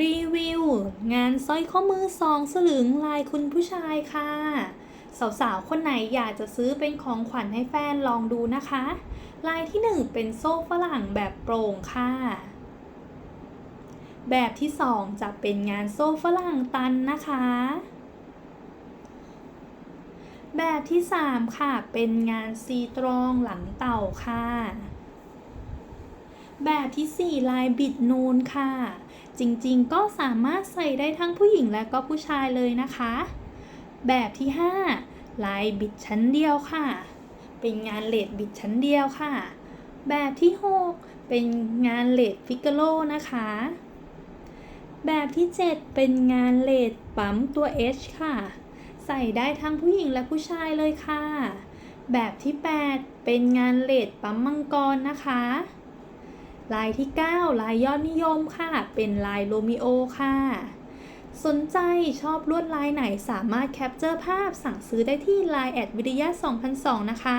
รีวิว งานสร้อยข้อมือสองสลึงลายคุณผู้ชายค่ะ สาวๆ คนไหนอยากจะซื้อเป็นของขวัญให้แฟนลองดูนะคะ ลายที่หนึ่งเป็นโซ่ฝรั่งแบบโปร่งค่ะ แบบที่สองจะเป็นงานโซ่ฝรั่งตันนะคะ แบบที่สามค่ะ เป็นงานซีตรองหลังเต่าค่ะ แบบที่ 4 ลายบิดนูนค่ะ จริงๆ ก็สามารถใส่ได้ทั้งผู้หญิงและก็ผู้ชายเลยนะคะ แบบที่ 5 ลายบิดชั้นเดียวค่ะ เป็นงานเลดบิดชั้นเดียวค่ะ แบบที่ 6 เป็นงานเลดฟิกเกโลนะคะ แบบที่ 7 เป็นงานเลดปั๊มตัว H ค่ะ ใส่ได้ทั้งผู้หญิงและผู้ชายเลยค่ะ แบบที่ 8 เป็นงานเลดปั๊มมังกรนะคะ ลายที่ 9 ลายยอดนิยมค่ะ เป็นลายโรมิโอค่ะ สนใจชอบลวดลายไหนสามารถแคปเจอร์ภาพสั่งซื้อได้ที่ Line แอดวิทยา2002 นะคะ